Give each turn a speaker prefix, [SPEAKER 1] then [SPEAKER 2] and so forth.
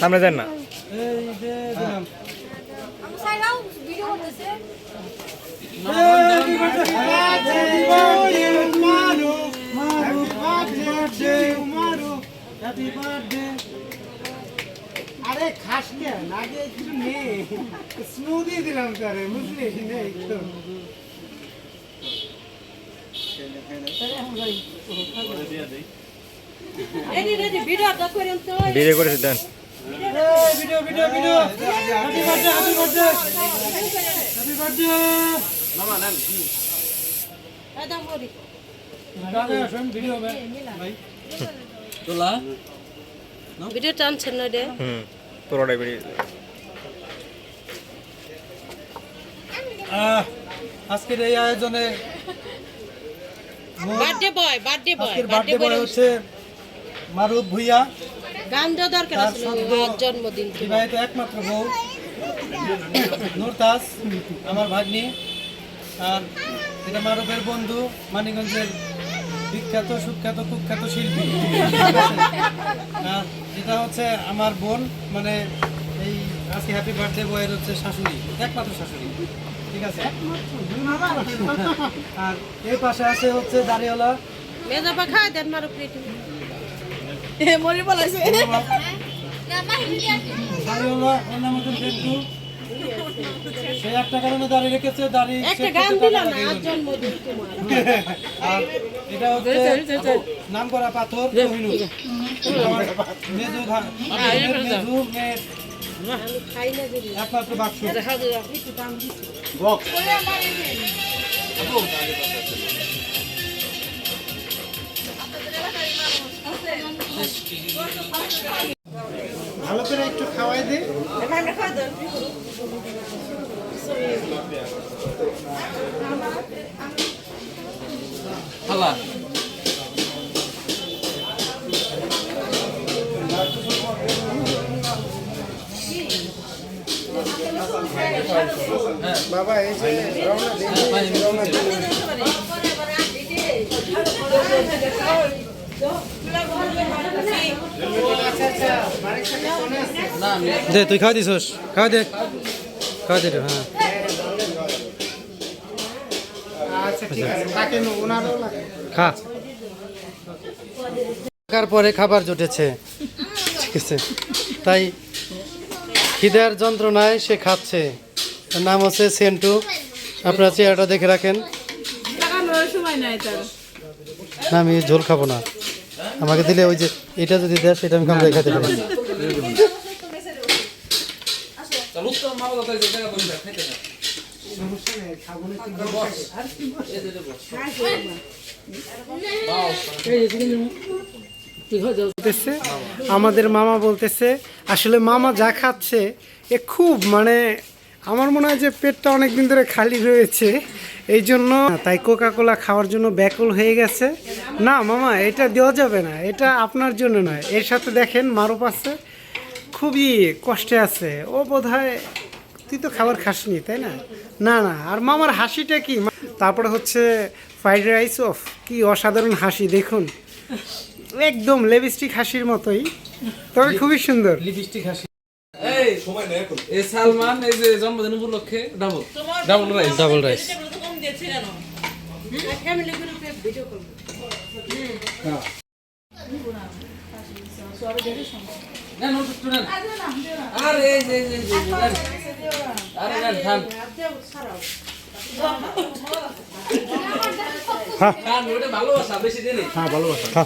[SPEAKER 1] সামনে যান না
[SPEAKER 2] দিলাম।
[SPEAKER 3] সাইরাও
[SPEAKER 2] Happy birthday. আরে খাস কেন আগে কিছু নেই। স্নো দিয়ে দিলাম তারে বুঝলি? নেই তো।
[SPEAKER 4] ভিডিও আপ তো
[SPEAKER 1] দেন।
[SPEAKER 2] Video video video happy birthday happy birthday happy birthday
[SPEAKER 5] মামা নেন
[SPEAKER 4] একদম করি
[SPEAKER 2] আগে আসুন ভিডিও ভাই
[SPEAKER 5] তোলা?
[SPEAKER 4] ভিডিও টানছেন না রে
[SPEAKER 1] হুম পুরোটাই বেরিয়ে
[SPEAKER 2] আহ, আজকের এই আয়োজনে
[SPEAKER 4] বার্থডে বয় বার্থডে বয়
[SPEAKER 2] আজকের
[SPEAKER 4] বার্থডে
[SPEAKER 2] বয় হচ্ছে মারুফ ভুইয়া।
[SPEAKER 4] গান দেওয়া দরকার আছে জন্মদিন
[SPEAKER 2] বিবাহিত একমাত্র বউ নুরতাজ আমার ভাগ্নি আর এটা মারুফের বন্ধু মানিকগঞ্জের বিখ্যাত সুখ্যাত কুখ্যাত শিল্পী। আর এটা হচ্ছে আমার বোন মানে এই আজকে হ্যাপি বার্থডে বয়ের হচ্ছে শাশুড়ি একমাত্র শাশুড়ি ঠিক আছে? আর এই পাশে আছে হচ্ছে দাঁড়িওয়ালা।
[SPEAKER 4] মেজা পা খায় দেন মারো প্লেট। মরি
[SPEAKER 3] ভিডিও
[SPEAKER 2] দাঁড়িওয়ালা ওর নাম হচ্ছে জেন্টু সে একটা কারণে দাঁড়িয়ে রেখেছে দাঁড়িয়ে
[SPEAKER 4] একটা গান দিলাম না আজ জন্মদিন তোমার।
[SPEAKER 2] আর এটা হচ্ছে নাম করা পাথর একমাত্র বাক্স।
[SPEAKER 4] একটু
[SPEAKER 2] ভালো করে একটু খাওয়াই দে।
[SPEAKER 5] খালা।
[SPEAKER 2] বাবা এই যে রওনা দিন
[SPEAKER 5] না আমি
[SPEAKER 2] দে তুই খাওয়া দিছস? খাওয়া দে। খাওয়া দে হ্যাঁ। খা। থাকার পরে খাবার জুটেছে। ঠিক আছে। তাই খিদার যন্ত্রণায় সে খাচ্ছে। নাম হচ্ছে সেন্টু। আপনার চেয়ারটা দেখে রাখেন। না আমি ঝোল খাব না। আমাকে দিলে ওই যে এটা যদি দেয় সেটা আমি কামড়ে খেতে পারি আমাদের মামা বলতেছে, আসলে মামা যা খাচ্ছে, এ খুব মানে আমার মনে হয় যে পেটটা অনেক দিন ধরে খালি রয়েছে, এই জন্য তাই কোকা কোলা খাওয়ার জন্য ব্যাকুল হয়ে গেছে। না, মামা, এটা দেওয়া যাবে না, এটা আপনার জন্য নয়। এর সাথে দেখেন মারুপ আছে, খুবই কষ্টে আছে। ও বোধ হয় তুই তো খাবার খাসনি তাই না? না না আর মামার হাসিটা কি? তারপরে হচ্ছে ফ্রাইড রাইস অফ কি অসাধারণ হাসি দেখুন। একদম লিপস্টিক হাসির মতোই তবে খুবই সুন্দর। লিপস্টিক হাসি।
[SPEAKER 5] এই সময় নেই এখন। এই সালমান এই যে জন্মদিন উপলক্ষে double double rice
[SPEAKER 2] double rice
[SPEAKER 4] family গ্রুপে ভিডিও করব
[SPEAKER 5] নেন ওটা একটু নেন আরে এই যে এই যে, এই যে, নেন। আরে নেন খান খান ওটা ভালোবাসা
[SPEAKER 2] হ্যাঁ খা